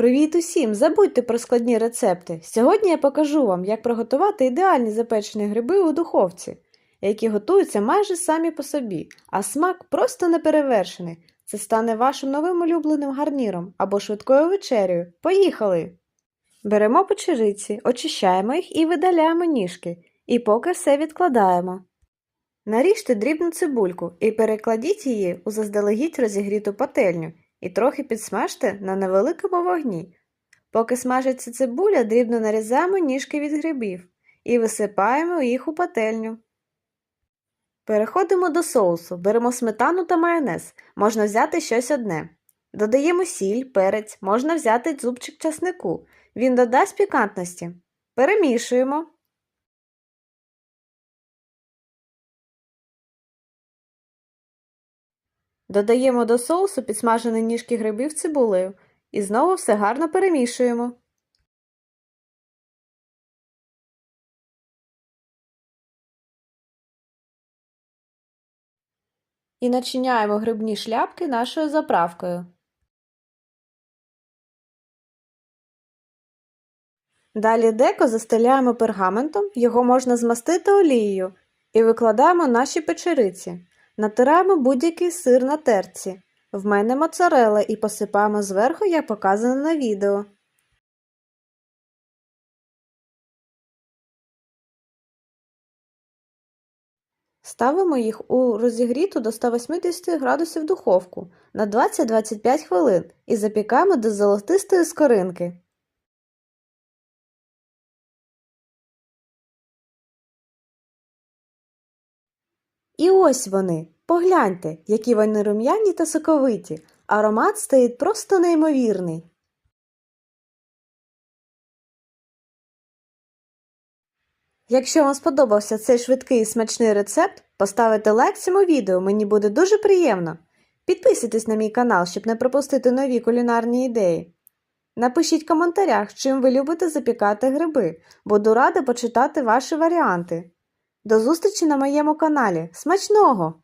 Привіт усім! Забудьте про складні рецепти. Сьогодні я покажу вам, як приготувати ідеальні запечені гриби у духовці, які готуються майже самі по собі, а смак просто неперевершений. Це стане вашим новим улюбленим гарніром або швидкою вечерею. Поїхали! Беремо печериці, очищаємо їх і видаляємо ніжки, і поки все відкладаємо. Наріжте дрібну цибульку і перекладіть її у заздалегідь розігріту пательню і трохи підсмажте на невеликому вогні. Поки смажиться цибуля, дрібно нарізаємо ніжки від грибів і висипаємо їх у пательню. Переходимо до соусу, беремо сметану та майонез, можна взяти щось одне. Додаємо сіль, перець, можна взяти зубчик часнику, він додасть пікантності. Перемішуємо. Додаємо до соусу підсмажені ніжки грибів цибулею і знову все гарно перемішуємо. І начиняємо грибні шляпки нашою заправкою. Далі деко застеляємо пергаментом, його можна змастити олією і викладаємо наші печериці. Натираємо будь-який сир на терці. В мене моцарелла і посипаємо зверху, як показано на відео. Ставимо їх у розігріту до 180 градусів духовку на 20-25 хвилин і запікаємо до золотистої скоринки. І ось вони. Погляньте, які вони рум'яні та соковиті. Аромат стоїть просто неймовірний. Якщо вам сподобався цей швидкий і смачний рецепт, поставите лайк цьому відео, мені буде дуже приємно. Підписуйтесь на мій канал, щоб не пропустити нові кулінарні ідеї. Напишіть в коментарях, чим ви любите запікати гриби. Буду рада почитати ваші варіанти. До зустрічі на моєму каналі. Смачного!